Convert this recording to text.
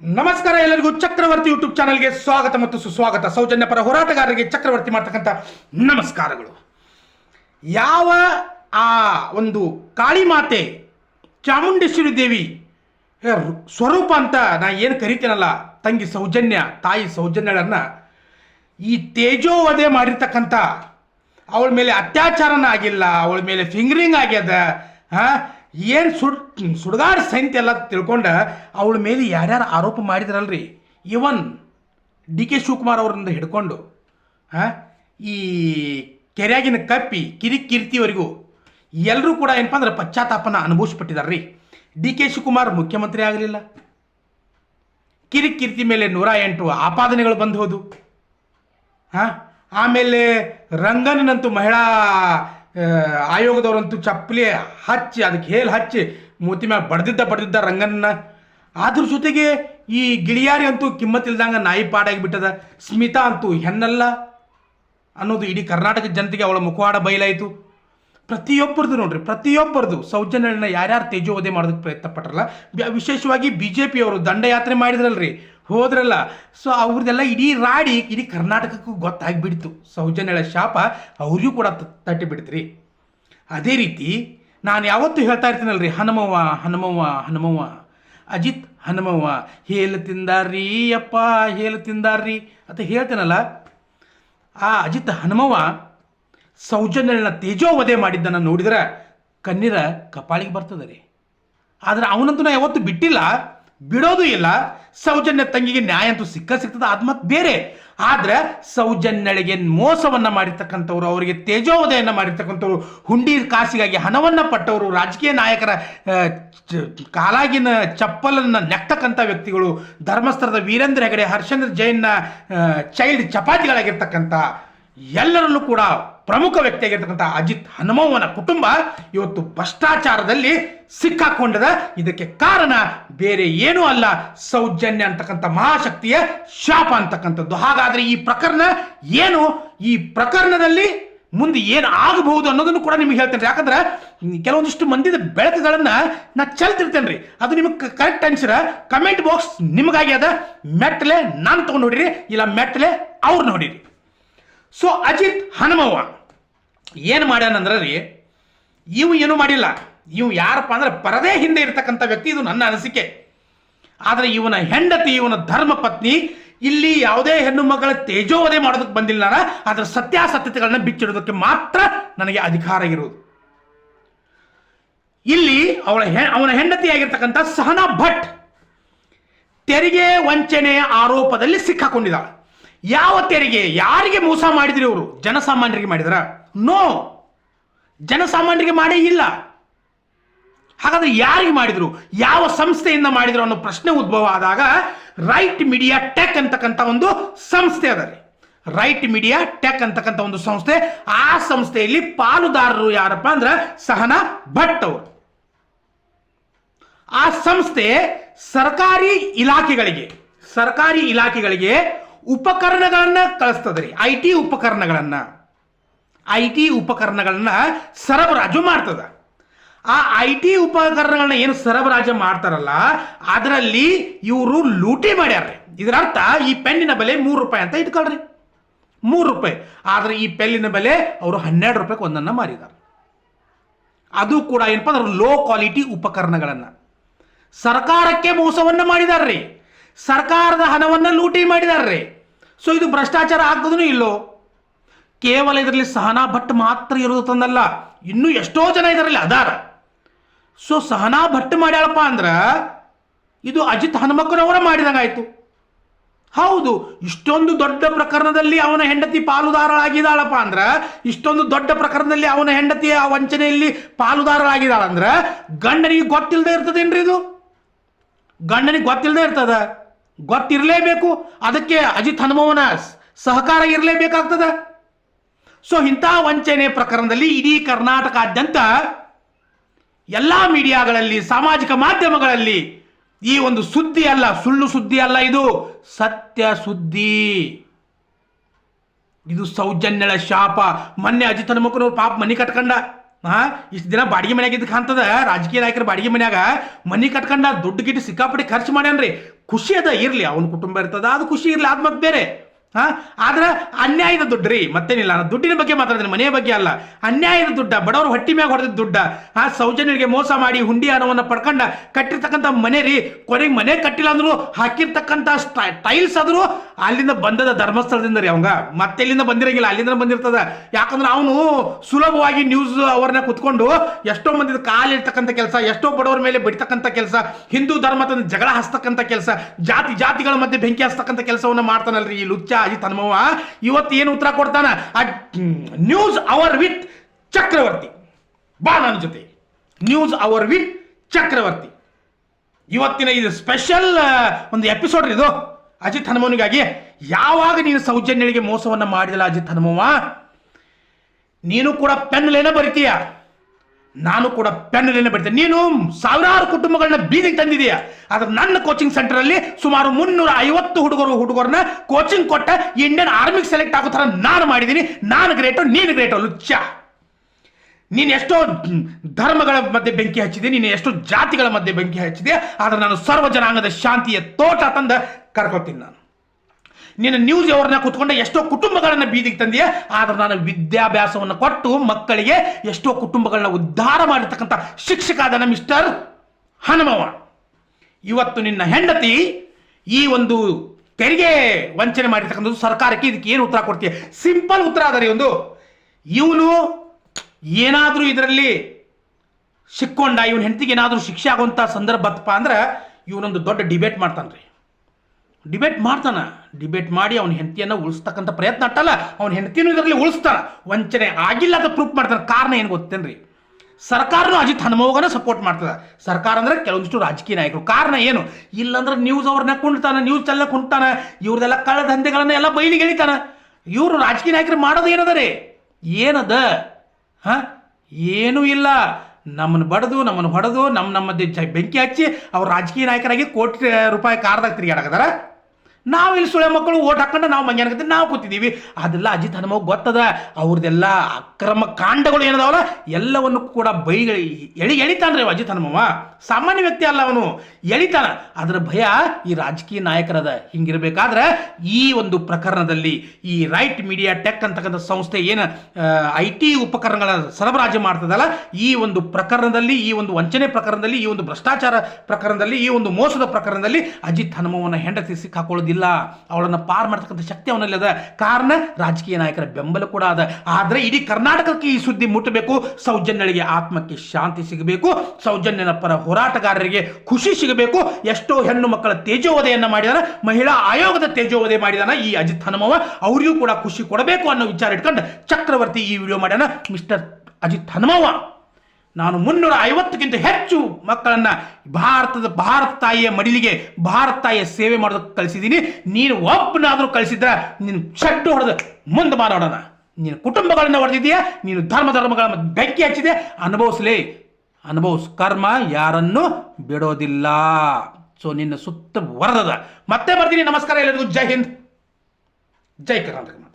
ನಮಸ್ಕಾರ ಎಲ್ಲರಿಗೂ ಚಕ್ರವರ್ತಿ ಯೂಟ್ಯೂಬ್ ಚಾನಲ್ಗೆ ಸ್ವಾಗತ ಮತ್ತು ಸುಸ್ವಾಗತ. ಸೌಜನ್ಯ ಪರ ಹೋರಾಟಗಾರರಿಗೆ ಚಕ್ರವರ್ತಿ ಮಾಡ್ತಕ್ಕಂಥ ನಮಸ್ಕಾರಗಳು. ಯಾವ ಆ ಒಂದು ಕಾಳಿ ಮಾತೆ ಚಾಮುಂಡೇಶ್ವರಿ ದೇವಿ ಸ್ವರೂಪ ಅಂತ ನಾ ಏನು ಕರಿತೀನಲ್ಲ, ತಂಗಿ ಸೌಜನ್ಯ, ತಾಯಿ ಸೌಜನ್ಯಳನ್ನ ಈ ತೇಜೋವಧೆ ಮಾಡಿರ್ತಕ್ಕಂಥ, ಅವಳ ಮೇಲೆ ಅತ್ಯಾಚಾರನ ಆಗಿಲ್ಲ, ಅವಳ ಮೇಲೆ ಫಿಂಗರಿಂಗ್ ಆಗ್ಯದ, ಹಾ? ಏನು ಸುಡ್ ಸುಡ್ಗಾಡ್ ಸೈನ್ಯ ಎಲ್ಲ ತಿಳ್ಕೊಂಡ ಅವಳ ಮೇಲೆ ಯಾರ್ಯಾರು ಆರೋಪ ಮಾಡಿದ್ರಲ್ರಿ? ಇವನ್ ಡಿ ಕೆ ಶಿವಕುಮಾರ್ ಅವರಿಂದ ಹಿಡ್ಕೊಂಡು ಹಾಂ ಈ ಕೆರೆಯಾಗಿನ ಕಪ್ಪಿ, ಕಿರಿ ಕಿರ್ತಿವರೆಗೂ ಎಲ್ಲರೂ ಕೂಡ ಏನಪ್ಪ ಅಂದ್ರೆ ಪಶ್ಚಾತ್ತಾಪನ ಅನುಭವಿಸ್ಬಿಟ್ಟಿದ್ದಾರೆ ರೀ ಡಿ ಕೆ ಶಿವಕುಮಾರ್ ಮುಖ್ಯಮಂತ್ರಿ ಆಗಲಿಲ್ಲ. ಕಿರಿ ಕೀರ್ತಿ ಮೇಲೆ ನೂರ ಎಂಟು ಆಪಾದನೆಗಳು ಬಂದು ಹೋದು ಹಾಂ ಆಮೇಲೆ ರಂಗನಂತೂ ಮಹಿಳಾ ಆಯೋಗದವರಂತೂ ಚಪ್ಪಲಿ ಹಚ್ಚಿ, ಅದಕ್ಕೆ ಹೇಲ್ ಹಚ್ಚಿ ಮೂತಿ ಮ್ಯಾಗ ಬಡ್ದಿದ್ದ ಬಡ್ದಿದ್ದ ರಂಗನ್ನ. ಅದ್ರ ಜೊತೆಗೆ ಈ ಗಿಳಿಯಾರಿ ಅಂತೂ ಕಿಮ್ಮತ್ತಿಲ್ದಂಗ ನಾಯಿ ಪಾಡಾಗಿ ಬಿಟ್ಟದ. ಸ್ಮಿತಾ ಅಂತೂ ಹೆಣ್ಣಲ್ಲ ಅನ್ನೋದು ಇಡೀ ಕರ್ನಾಟಕ ಜನತೆಗೆ ಅವಳ ಮುಖವಾಡ ಬಯಲಾಯಿತು. ಪ್ರತಿಯೊಬ್ಬರದು ನೋಡ್ರಿ, ಪ್ರತಿಯೊಬ್ಬರದು ಸೌಜನ್ಯಗಳನ್ನ ಯಾರ್ಯಾರು ತೇಜೋವಧೆ ಮಾಡೋದಕ್ಕೆ ಪ್ರಯತ್ನ ಪಟ್ಟರಲ್ಲ ವಿಶೇಷವಾಗಿ ಬಿ ಜೆ ಪಿಯವರು ದಂಡಯಾತ್ರೆ ಮಾಡಿದ್ರಲ್ರಿ, ಹೋದ್ರಲ್ಲ. ಸೊ ಅವ್ರದ್ದೆಲ್ಲ ಇಡೀ ರಾಡಿ, ಇಡೀ ಕರ್ನಾಟಕಕ್ಕೂ ಗೊತ್ತಾಗ್ಬಿಡ್ತು. ಸೌಜನ್ಯಳ ಶಾಪ ಅವ್ರಿಗೂ ಕೂಡ ತಟ್ಟಿ ಅದೇ ರೀತಿ, ನಾನು ಯಾವತ್ತೂ ಹೇಳ್ತಾ ಇರ್ತೀನಲ್ರಿ, ಹನುಮವ್ವ ಹನುಮವ್ವ ಹನುಮವ್ವ, ಅಜಿತ್ ಹನುಮವ್ವ, ಹೇಲು ತಿಂದಾರ್ರಿ, ಅಪ್ಪ ಹೇಲು ತಿಂದಾರ್ರಿ ಅಂತ ಹೇಳ್ತೇನಲ್ಲ, ಆ ಅಜಿತ್ ಹನುಮವ್ವ ಸೌಜನ್ಯನ ತೇಜೋವಧೆ ಮಾಡಿದ್ದನ್ನು ನೋಡಿದ್ರೆ ಕಣ್ಣೀರ ಕಪಾಳಿಗೆ ಬರ್ತದೆ ರೀ. ಆದ್ರೆ ಅವನಂತೂ ನಾ ಯಾವತ್ತೂ ಬಿಟ್ಟಿಲ್ಲ, ಬಿಡೋದು ಇಲ್ಲ. ಸೌಜನ್ಯ ತಂಗಿಗೆ ನ್ಯಾಯ ಅಂತೂ ಸಿಕ್ಕ ಸಿಗ್ತದೆ ಅದು ಮತ್ತೆ ಬೇರೆ. ಆದ್ರೆ ಸೌಜನ್ಯಳಿಗೆ ಮೋಸವನ್ನು ಮಾಡಿರ್ತಕ್ಕಂಥವ್ರು, ಅವರಿಗೆ ತೇಜೋವಧೆಯನ್ನು ಮಾಡಿರ್ತಕ್ಕಂಥವ್ರು, ಹುಂಡಿ ಕಾಸಿಗಾಗಿ ಹಣವನ್ನು ಪಟ್ಟವರು, ರಾಜಕೀಯ ನಾಯಕರ ಕಾಲಾಗಿನ ಚಪ್ಪಲನ್ನು ನೆಕ್ತಕ್ಕಂಥ ವ್ಯಕ್ತಿಗಳು, ಧರ್ಮಸ್ಥಳದ ವೀರೇಂದ್ರ ಹೆಗಡೆ, ಹರ್ಷೇಂದ್ರ ಜೈನ್ನ ಚೈಲ್ಡ್ ಚಪಾತಿಗಳಾಗಿರ್ತಕ್ಕಂಥ ಎಲ್ಲರಲ್ಲೂ ಕೂಡ ಪ್ರಮುಖ ವ್ಯಕ್ತಿಯಾಗಿರ್ತಕ್ಕಂಥ ಅಜಿತ್ ಹನುಮವ್ವನ ಕುಟುಂಬ ಇವತ್ತು ಭ್ರಷ್ಟಾಚಾರದಲ್ಲಿ ಸಿಕ್ಕಾಕೊಂಡದ. ಇದಕ್ಕೆ ಕಾರಣ ಬೇರೆ ಏನೂ ಅಲ್ಲ. ಸೌಜನ್ಯ ಅಂತಕ್ಕಂಥ ಮಹಾಶಕ್ತಿಯ ಶಾಪ ಅಂತಕ್ಕಂಥದ್ದು. ಹಾಗಾದ್ರೆ ಈ ಪ್ರಕರಣ ಏನು? ಈ ಪ್ರಕರಣದಲ್ಲಿ ಮುಂದೆ ಏನು ಆಗಬಹುದು ಅನ್ನೋದನ್ನು ಕೂಡ ನಿಮ್ಗೆ ಹೇಳ್ತೇನೆ ಯಾಕಂದ್ರೆ ಕೆಲವೊಂದಿಷ್ಟು ಮಂದಿದ ಬೆಳಕುಗಳನ್ನು ನಾ ಚೆಲ್ತಿರ್ತೇನೆ ರೀ. ಅದು ನಿಮಗೆ ಕರೆಕ್ಟ್ ಆನ್ಸರ್ ಕಮೆಂಟ್ ಬಾಕ್ಸ್ ನಿಮಗಾಗಿ ಅದ. ಮೆಟ್ಲೆ ನಾನು ತಗೊಂಡು ನೋಡಿರಿ. ಇಲ್ಲ ಮೆಟ್ಲೆ ಅವ್ರು ನೋಡಿರಿ. ಸೊ ಅಜಿತ್ ಹನುಮವ್ವ ಏನು ಮಾಡ್ಯಾನಂದ್ರೆ ರೀ ಇವು ಏನು ಮಾಡಿಲ್ಲ. ಇವು ಯಾರಪ್ಪ ಅಂದ್ರೆ ಪರದೇ ಹಿಂದೆ ಇರ್ತಕ್ಕಂಥ ವ್ಯಕ್ತಿ ಇದು ನನ್ನ ಅನಿಸಿಕೆ. ಆದರೆ ಇವನ ಹೆಂಡತಿ, ಇವನ ಧರ್ಮ ಪತ್ನಿ ಇಲ್ಲಿ ಯಾವುದೇ ಹೆಣ್ಣು ಮಕ್ಕಳ ತೇಜೋವಧೆ ಮಾಡೋದಕ್ಕೆ ಬಂದಿಲ್ಲ ಅದರ ಸತ್ಯಾಸತ್ಯತೆಗಳನ್ನ ಬಿಚ್ಚಿಡೋದಕ್ಕೆ ಮಾತ್ರ ನನಗೆ ಅಧಿಕಾರ ಇರುವುದು ಇಲ್ಲಿ ಅವಳ ಅವನ ಹೆಂಡತಿಯಾಗಿರ್ತಕ್ಕಂಥ ಸಹನಾ ಭಟ್ ತೆರಿಗೆ ವಂಚನೆ ಆರೋಪದಲ್ಲಿ ಸಿಕ್ಕಾಕೊಂಡಿದ್ದಾಳೆ. ಯಾವ ತೆರಿಗೆ ಯಾರಿಗೆ ಮೋಸ ಮಾಡಿದ್ರಿ ಇವರು? ಜನಸಾಮಾನ್ಯರಿಗೆ ಮಾಡಿದ್ರ? ನೋ ಜನಸಾಮಾನ್ಯರಿಗೆ ಮಾಡೇ ಇಲ್ಲ. ಹಾಗಾದ್ರೆ ಯಾರಿಗೆ ಮಾಡಿದ್ರು? ಯಾವ ಸಂಸ್ಥೆಯಿಂದ ಮಾಡಿದ್ರು ಅನ್ನೋ ಪ್ರಶ್ನೆ ಉದ್ಭವ ಆದಾಗ ರೈಟ್ ಮೀಡಿಯಾ ಟೆಕ್ ಅಂತಕ್ಕಂಥ ಒಂದು ಸಂಸ್ಥೆ ಅದ ರೀ ರೈಟ್ ಮೀಡಿಯಾ ಟೆಕ್ ಅಂತಕ್ಕಂಥ ಒಂದು ಸಂಸ್ಥೆ. ಆ ಸಂಸ್ಥೆಯಲ್ಲಿ ಪಾಲುದಾರರು ಯಾರಪ್ಪ ಅಂದ್ರೆ ಸಹನಾ ಭಟ್ ಅವರು. ಆ ಸಂಸ್ಥೆ ಸರ್ಕಾರಿ ಇಲಾಖೆಗಳಿಗೆ ಸರ್ಕಾರಿ ಇಲಾಖೆಗಳಿಗೆ ಉಪಕರಣಗಳನ್ನ ಕಳಿಸ್ತದೆ ರೀ ಐ ಟಿ ಉಪಕರಣಗಳನ್ನು. ಐ ಟಿ ಉಪಕರಣಗಳನ್ನ ಸರಬರಾಜು ಮಾಡ್ತದ. ಆ ಐ ಟಿ ಉಪಕರಣಗಳನ್ನ ಏನು ಸರಬರಾಜು ಮಾಡ್ತಾರಲ್ಲ, ಅದರಲ್ಲಿ ಇವರು ಲೂಟಿ ಮಾಡ್ಯಾರ್ರಿ. ಇದರ ಅರ್ಥ ಈ ಪೆನ್ನಿನ ಬೆಲೆ ಮೂರು ರೂಪಾಯಿ ಅಂತ ಇಟ್ಕೊಳ್ರಿ. ಮೂರು ರೂಪಾಯಿ. ಆದ್ರೆ ಈ ಪೆನ್ನಿನ ಬೆಲೆ ಅವರು ಹನ್ನೆರಡು ರೂಪಾಯಿಗೆ ಒಂದನ್ನು ಮಾರಿದ್ದಾರೆ ಅದು ಕೂಡ ಏನಪ್ಪ ಅಂದ್ರೆ ಲೋ ಕ್ವಾಲಿಟಿ ಉಪಕರಣಗಳನ್ನು. ಸರ್ಕಾರಕ್ಕೆ ಮೋಸವನ್ನ ಮಾಡಿದಾರ್ರಿ. ಸರ್ಕಾರದ ಹಣವನ್ನ ಲೂಟಿ ಮಾಡಿದಾರ್ರಿ. ಸೊ ಇದು ಭ್ರಷ್ಟಾಚಾರ ಆಗ್ತದೂ ಇಲ್ಲೋ? ಕೇವಲ ಇದರಲ್ಲಿ ಸಹನಾ ಭಟ್ ಮಾತ್ರ ಇರೋದು ತಂದಲ್ಲ. ಇನ್ನೂ ಎಷ್ಟೋ ಜನ ಇದರಲ್ಲಿ ಅದಾರ. ಸೊ ಸಹನಾ ಭಟ್ ಮಾಡ್ಯಾಳಪ್ಪ ಅಂದ್ರೆ ಇದು ಅಜಿತ್ ಹನುಮಕ್ಕನವರ ಮಾಡಿದಂಗಾಯ್ತು. ಹೌದು, ಇಷ್ಟೊಂದು ದೊಡ್ಡ ಪ್ರಕರಣದಲ್ಲಿ ಅವನ ಹೆಂಡತಿ ಪಾಲುದಾರಳಾಗಿದ್ದಾಳಪ್ಪ ಅಂದ್ರ, ಇಷ್ಟೊಂದು ದೊಡ್ಡ ಪ್ರಕರಣದಲ್ಲಿ ಅವನ ಹೆಂಡತಿ ಆ ವಂಚನೆಯಲ್ಲಿ ಪಾಲುದಾರಳಾಗಿದ್ದಾಳಂದ್ರೆ, ಗಂಡನಿಗೆ ಗೊತ್ತಿಲ್ಲದೆ ಇರ್ತದೇನ್ರಿ ಇದು? ಗಂಡನಿಗೆ ಗೊತ್ತಿಲ್ಲದೆ ಇರ್ತದ? ಗೊತ್ತಿರಲೇಬೇಕು. ಅದಕ್ಕೆ ಅಜಿತ್ ಹನುಮವನ ಸಹಕಾರ ಇರಲೇಬೇಕಾಗ್ತದ. ಸೊ ಇಂಥ ವಂಚನೆ ಪ್ರಕರಣದಲ್ಲಿ ಇಡೀ ಕರ್ನಾಟಕಾದ್ಯಂತ ಎಲ್ಲ ಮೀಡಿಯಾಗಳಲ್ಲಿ, ಸಾಮಾಜಿಕ ಮಾಧ್ಯಮಗಳಲ್ಲಿ ಈ ಒಂದು ಸುದ್ದಿ ಅಲ್ಲ, ಸುಳ್ಳು ಸುದ್ದಿ ಅಲ್ಲ ಇದು. ಸತ್ಯ ಸುದ್ದಿ. ಇದು ಸೌಜನ್ಯಳ ಶಾಪ. ಮೊನ್ನೆ ಅಜಿತ್ ಹನುಮಕ್ಕನವ್ರು ಪಾಪ ಮನಿ ಕಟ್ಕಂಡ. ಹಾ ಇಷ್ಟು ದಿನ ಬಾಡಿಗೆ ಮನ್ಯಾಗ ಇದ್ದಕ್ಕೆ ಕಾಣ್ತದ. ರಾಜಕೀಯ ನಾಯಕರ ಬಾಡಿಗೆ ಮನ್ಯಾಗ ಮನಿ ಕಟ್ಕೊಂಡ, ದುಡ್ಡು ಗಿಟ್ಟು ಸಿಕ್ಕಾಪಟ್ಟಿ ಖರ್ಚು ಮಾಡ್ಯಾನ್ರಿ. ಖುಷಿ ಅದ ಇರಲಿ ಅವನ ಕುಟುಂಬ ಇರ್ತದ ಅದು ಖುಷಿ ಇರಲಿ ಅದು ಬೇರೆ. ಹಾ? ಆದ್ರೆ ಅನ್ಯಾಯದ ದುಡ್ಡು ರೀ, ಮತ್ತೇನಿಲ್ಲ. ನಾನು ದುಡ್ಡಿನ ಬಗ್ಗೆ ಮಾತಾಡಿದ್ರೆ ಮನೆಯ ಬಗ್ಗೆ ಅಲ್ಲ. ಅನ್ಯಾಯದ ದುಡ್ಡ, ಬಡವರು ಹೊಟ್ಟಿ ಮ್ಯಾಗ ಹೊಡೆದ ದುಡ್ಡ, ಆ ಸೌಜನ್ಯರಿಗೆ ಮೋಸ ಮಾಡಿ ಹುಂಡಿ ಹಣವನ್ನು ಪಡ್ಕೊಂಡ ಕಟ್ಟಿರ್ತಕ್ಕಂಥ ಮನೆ ರೀ, ಕೊನೆಗೆ ಮನೆ ಕಟ್ಟಿಲ್ಲ ಅಂದ್ರು ಹಾಕಿರ್ತಕ್ಕಂಥ ಟೈಲ್ಸ್ ಆದರೂ ಅಲ್ಲಿಂದ ಬಂದದ ಧರ್ಮಸ್ಥಳದಿಂದ ರೀ ಅವಂಗ. ಮತ್ತೆ ಇಲ್ಲಿಂದ ಬಂದಿರಂಗಿಲ್ಲ ಅಲ್ಲಿಂದ ಬಂದಿರ್ತದ. ಯಾಕಂದ್ರೆ ಅವನು ಸುಲಭವಾಗಿ ನ್ಯೂಸ್ ಅವ್ರನ್ನ ಕುತ್ಕೊಂಡು ಎಷ್ಟೋ ಮಂದಿ ಕಾಲಿರ್ತಕ್ಕಂಥ ಕೆಲಸ, ಎಷ್ಟೋ ಬಡವರ ಮೇಲೆ ಬಡಿತಕ್ಕಂಥ ಕೆಲಸ, ಹಿಂದೂ ಧರ್ಮದ ಜಗಳ ಹಸ್ತಕ್ಕಂಥ ಕೆಲಸ, ಜಾತಿ, ಜಾತಿಗಳ ಮಧ್ಯೆ ಬೆಂಕಿ ಹಸ್ತಕ್ಕಂಥ ಕೆಲಸವನ್ನ ಮಾಡ್ತಾನಲ್ರಿ ಈ ಲುಚ್ಚ. ಅಜಿತ್ ಹನುಮವ್ವ ಇವತ್ತು ಏನು ಉತ್ತರ ಕೊಡ್ತಾನ? News hour with Chakravarthi. ಬಾ ನನ್ನ ಜೊತೆ. News hour with Chakravarthi. ಇವತ್ತಿನ ಇದು ಸ್ಪೆಷಲ್ ಒಂದು ಎಪಿಸೋಡ್ ಇದು. ಅಜಿತ್ ಹನುಮನಿಗಾಗಿ ಯಾವಾಗ ನೀನು ಸೌಜನ್ಯಳಿಗೆ ಮೋಸವನ್ನ ಮಾಡಿದಲ್ಲ ಅಜಿತ್ ಹನುಮವ್ವ ನೀನು ಕೂಡ ಪೆನ್ಲೇನ ಬರಿತೀಯ? ನಾನು ಕೂಡ ಪೆನ್ನಲ್ಲಿ ಬಿಡ್ತೇನೆ ನೀನು ಸಾವಿರಾರು ಕುಟುಂಬಗಳನ್ನ ಬೀದಿಗೆ ತಂದಿದೀಯ ಆದ್ರೆ ನನ್ನ ಕೋಚಿಂಗ್ ಸೆಂಟರ್ ಅಲ್ಲಿ ಸುಮಾರು ಮುನ್ನೂರ ಐವತ್ತು ಹುಡುಗರು, ಹುಡುಗರನ್ನ ಕೋಚಿಂಗ್ ಕೊಟ್ಟ ಇಂಡಿಯನ್ ಆರ್ಮಿಗೆ ಸೆಲೆಕ್ಟ್ ಆಗೋ ಥರ ನಾನು ಮಾಡಿದ್ದೀನಿ. ನಾನು ಗ್ರೇಟು ನೀನು ಗ್ರೇಟು ಲುಚ್ಚ. ನೀನು ಎಷ್ಟೋ ಧರ್ಮಗಳ ಮಧ್ಯೆ ಬೆಂಕಿ ಹಚ್ಚಿದೆ ನೀನು ಎಷ್ಟೋ ಜಾತಿಗಳ ಮಧ್ಯೆ ಬೆಂಕಿ ಹಚ್ಚಿದೆ ಆದ್ರೆ ನಾನು ಸರ್ವ ಜನಾಂಗದ ಶಾಂತಿಯ ತೋಟ ತಂದ ಕರ್ಕೊತೀನಿ ನಾನು. ನೀನು ನ್ಯೂಸ್ ಅವ್ರನ್ನ ಕುತ್ಕೊಂಡ ಎಷ್ಟೋ ಕುಟುಂಬಗಳನ್ನ ಬೀದಿಗೆ ತಂದೆಯ? ಆದ್ರೆ ನಾನು ವಿದ್ಯಾಭ್ಯಾಸವನ್ನು ಕೊಟ್ಟು ಮಕ್ಕಳಿಗೆ ಎಷ್ಟೋ ಕುಟುಂಬಗಳನ್ನ ಉದ್ಧಾರ ಮಾಡಿರ್ತಕ್ಕಂಥ ಶಿಕ್ಷಕ ಅದನ್ನ ಮಿಸ್ಟರ್ ಹನುಮವ ಇವತ್ತು ನಿನ್ನ ಹೆಂಡತಿ ಈ ಒಂದು ತೆರಿಗೆ ವಂಚನೆ ಮಾಡಿರ್ತಕ್ಕಂಥದ್ದು ಸರ್ಕಾರಕ್ಕೆ ಇದಕ್ಕೆ ಏನು ಉತ್ತರ ಕೊಡ್ತೀಯ? ಸಿಂಪಲ್ ಉತ್ತರ ಅದರಿ ಒಂದು. ಇವನು ಏನಾದರೂ ಇದರಲ್ಲಿ ಸಿಕ್ಕೊಂಡ, ಇವನ ಹೆಂಡತಿಗೆ ಏನಾದರೂ ಶಿಕ್ಷೆ ಆಗುವಂಥ ಸಂದರ್ಭ ಅಂದ್ರೆ ಇವನೊಂದು ದೊಡ್ಡ ಡಿಬೇಟ್ ಮಾಡ್ತಾನೆ ಡಿಬೇಟ್ ಮಾಡ್ತಾನೆ. ಡಿಬೇಟ್ ಮಾಡಿ ಅವನ ಹೆಂಡತಿಯನ್ನು ಉಳಿಸ್ತಕ್ಕಂಥ ಪ್ರಯತ್ನ ಅಟ್ಟಲ್ಲ, ಅವನ ಹೆಂಡತಿನೂ ಇದರಲ್ಲಿ ಉಳಿಸ್ತಾನ ವಂಚನೆ ಆಗಿಲ್ಲ ಅಂತ ಪ್ರೂಫ್ ಮಾಡ್ತಾನೆ. ಕಾರಣ ಏನು ಗೊತ್ತೇನ್ರಿ? ಸರ್ಕಾರನೂ ಅಜಿತ್ ಹನುಮೋಗನ ಸಪೋರ್ಟ್ ಮಾಡ್ತದೆ. ಸರ್ಕಾರ ಅಂದ್ರೆ ಕೆಲವೊಂದಿಷ್ಟು ರಾಜಕೀಯ ನಾಯಕರು. ಕಾರಣ ಏನು? ಇಲ್ಲಂದ್ರೆ ನ್ಯೂಸ್ ಅವ್ರನ್ನ ಕುಂಡ್ತಾನ ನ್ಯೂಸ್ ಚೆಲ್ಲ ಕುಂಟಾನ ಇವ್ರದೆಲ್ಲ ಕಳ್ಳ ದಂಧೆಗಳನ್ನ ಎಲ್ಲ ಬೈಲಿಗೆ ಎಳಿತಾನ. ಇವರು ರಾಜಕೀಯ ನಾಯಕರು ಮಾಡೋದು ಏನದ ರೀ? ಏನದ? ಹ? ಏನೂ ಇಲ್ಲ. ನಮ್ಮನ್ನು ಬಡದು ನಮ್ಮನ್ನು ಹೊಡೆದು ನಮ್ಮ ನಮ್ಮ ಬೆಂಕಿ ಹಚ್ಚಿ ಅವ್ರು ರಾಜಕೀಯ ನಾಯಕರಾಗಿ ಕೋಟಿ ರೂಪಾಯಿ ಕಾರ್ದಾಗ ತಿರುಗಾಡಕದಾರ ನಾವು ಇಲ್ಲಿ ಸುಳೆ ಮಕ್ಕಳು ಓಟ್ ಹಾಕೊಂಡು ನಾವು ಮಂಗ್ಯಾನಕತ್ತೆ ನಾವು ಕೂತಿದ್ದೀವಿ ಅದೆಲ್ಲ ಅಜಿತ್ ಹನುಮವ್ ಗೊತ್ತದ? ಅವ್ರದ್ದೆಲ್ಲ ಅಕ್ರಮ ಕಾಂಡಗಳು ಏನದಾವಲ್ಲ? ಎಲ್ಲವನ್ನು ಕೂಡ ಬೈ ಎಳಿ, ಎಳಿತಾನ್ರಿ ಅಜಿತ್ ಹನುಮವ ಸಾಮಾನ್ಯ ವ್ಯಕ್ತಿ ಅಲ್ಲ ಅವನು. ಎಳಿತಾನ. ಅದರ ಭಯ ಈ ರಾಜಕೀಯ ನಾಯಕರದ ಹಿಂಗಿರ್ಬೇಕಾದ್ರೆ ಈ ಒಂದು ಪ್ರಕರಣದಲ್ಲಿ ಈ ರೈಟ್ ಮೀಡಿಯಾ ಟೆಕ್ ಅಂತಕ್ಕಂಥ ಸಂಸ್ಥೆ ಏನು ಐ ಟಿ ಉಪಕರಣಗಳ ಸರಬರಾಜು ಮಾಡ್ತದಲ್ಲ, ಈ ಒಂದು ಪ್ರಕರಣದಲ್ಲಿ, ಈ ಒಂದು ವಂಚನೆ ಪ್ರಕರಣದಲ್ಲಿ, ಈ ಒಂದು ಭ್ರಷ್ಟಾಚಾರ ಪ್ರಕರಣದಲ್ಲಿ, ಈ ಒಂದು ಮೋಸದ ಪ್ರಕರಣದಲ್ಲಿ ಅಜಿತ್ ಹನುಮವನ್ನ ಹೆಂಡತಿ ಸಿಕ್ಕಾಕೊಳ್ಳೋದಿಲ್ಲ. ಅವಳನ್ನು ಪಾರ್ ಮಾಡ್ತಕ್ಕಂಥ ಶಕ್ತಿ ಅವನಲ್ಲಿ ಅದ. ಕಾರಣ ರಾಜಕೀಯ ನಾಯಕರ ಬೆಂಬಲ ಕೂಡ ಅದ. ಆದರೆ ಇಡೀ ಕರ್ನಾಟಕಕ್ಕೆ ಈ ಸುದ್ದಿ ಮುಟ್ಟಬೇಕು. ಸೌಜನ್ಯಳಿಗೆ ಆತ್ಮಕ್ಕೆ ಶಾಂತಿ ಸಿಗಬೇಕು. ಸೌಜನ್ಯನ ಪರ ಹೋರಾಟಗಾರರಿಗೆ ಖುಷಿ ಸಿಗಬೇಕು. ಎಷ್ಟೋ ಹೆಣ್ಣು ಮಕ್ಕಳ ತೇಜೋವಧೆಯನ್ನು ಮಾಡಿದಾನ. ಮಹಿಳಾ ಆಯೋಗದ ತೇಜೋವಧೆ ಮಾಡಿದಾನ ಈ ಅಜಿತ್ ಹನುಮವ ಅವರಿಗೂ ಕೂಡ ಖುಷಿ ಕೊಡಬೇಕು ಅನ್ನೋ ವಿಚಾರ ಇಟ್ಕೊಂಡು ಚಕ್ರವರ್ತಿ ಈ ವಿಡಿಯೋ ಮಾಡ್ಯಾನ ಮಿಸ್ಟರ್ ಅಜಿತ್ ಹನುಮವ ನಾನು ಮುನ್ನೂರ ಐವತ್ತಕ್ಕಿಂತ ಹೆಚ್ಚು ಮಕ್ಕಳನ್ನ ಭಾರತದ ಭಾರತ ತಾಯಿಯ ಮಡಿಲಿಗೆ, ಭಾರತ ತಾಯಿಯ ಸೇವೆ ಮಾಡೋದಕ್ಕೆ ಕಳಿಸಿದ್ದೀನಿ. ನೀನು ಒಬ್ಬನಾದರೂ ಕಳಿಸಿದ್ರ ನೀನು ಚಟ್ಟು ಹೊಡೆದು ಮುಂದೆ ಮಾತಾಡೋಣ. ನೀನು ಕುಟುಂಬಗಳನ್ನ ಹೊಡೆದಿದೆಯಾ ನೀನು ಧರ್ಮ ಧರ್ಮಗಳ ಬೆಂಕಿ ಹಚ್ಚಿದೆ ಅನುಭವಿಸ್ಲಿ. ಅನುಭವಿಸ್ ಕರ್ಮ ಯಾರನ್ನು ಬಿಡೋದಿಲ್ಲ. ಸೊ ನಿನ್ನ ಸುತ್ತ ವರದದ. ಮತ್ತೆ ಬರ್ತೀನಿ. ನಮಸ್ಕಾರ ಎಲ್ಲರಿಗೂ. ಜೈ ಹಿಂದ್. ಜೈ ಕರ್ನಾಟಕ.